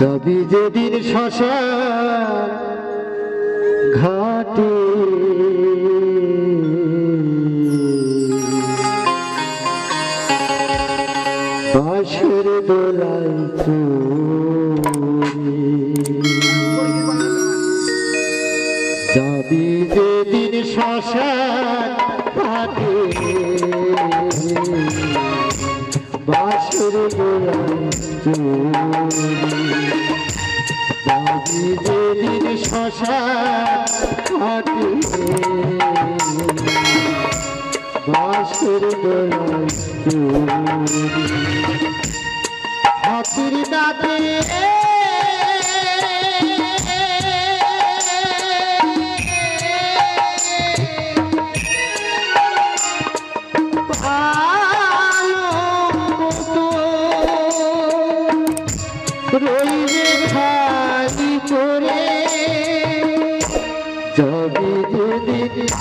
যাবি যেদিন শ্মশান ঘাটে বাঁশের দোলাই চড়ে যাবি যেদিন শ্মশান ঘাটে বাঁশের দোলাই শ্মশান ঘাটে বাঁশের দোলাই হাতির দাঁতে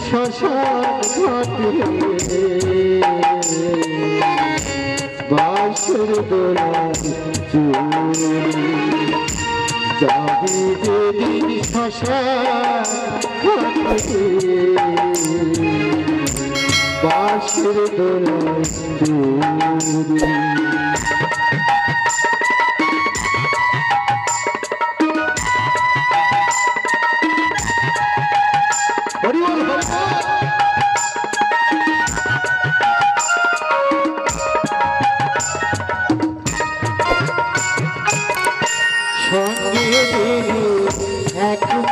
শ্মশান ঘাটে বাসর দোলার চুরি যাবি যদি শ্মশান ঘাটে বাসর দোলার চুরি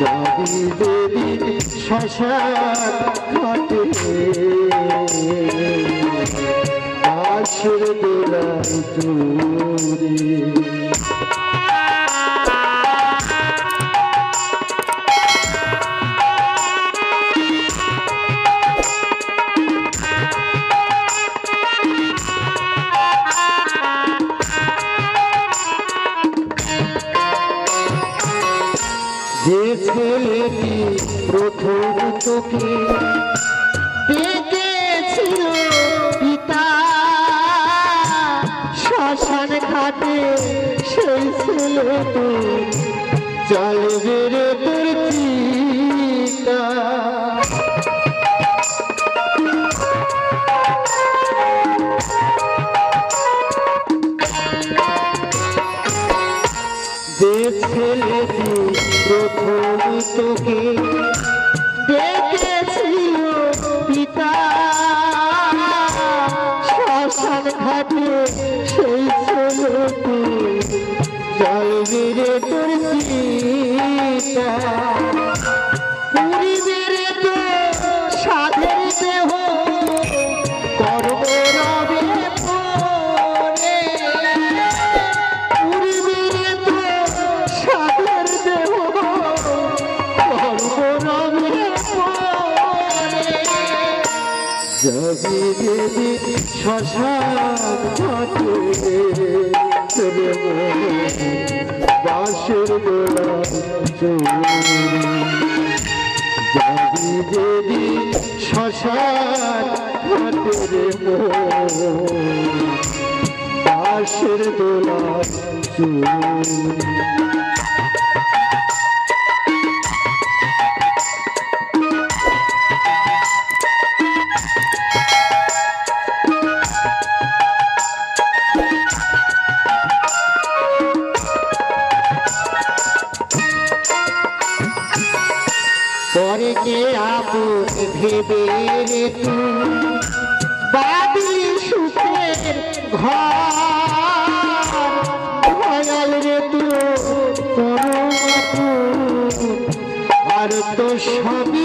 যাবি দেবী শ্মশান ঘাটে চুরি। ছেলেটি প্রথম চোখে দেখেছিল পিতা? শ্মশান ঘাটে সেই ছেলেটি চলবে রে তোর চিতা তোকে দেখেছিল পিতা। শ্মশান ঘাটে সেই চলতি জল বীরে তোর যাবি যদি শ্মশান ঘাটে চলে বাসের গোলা যাবি। গোলা চুরি ভেবে রে তুই বাবলি সুখের ঘর ভয়াল রে তুই আর তো সবই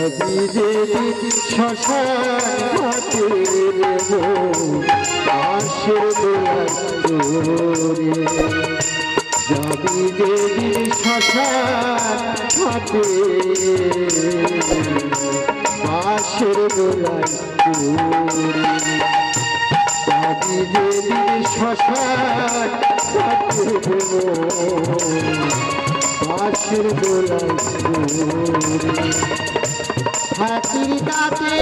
যদি শ্মশান ঘাটে নেব আশের দোরে যদি যদি শ্মশান ঘাটে আশের আশের দোলাই হাতির দাঁতে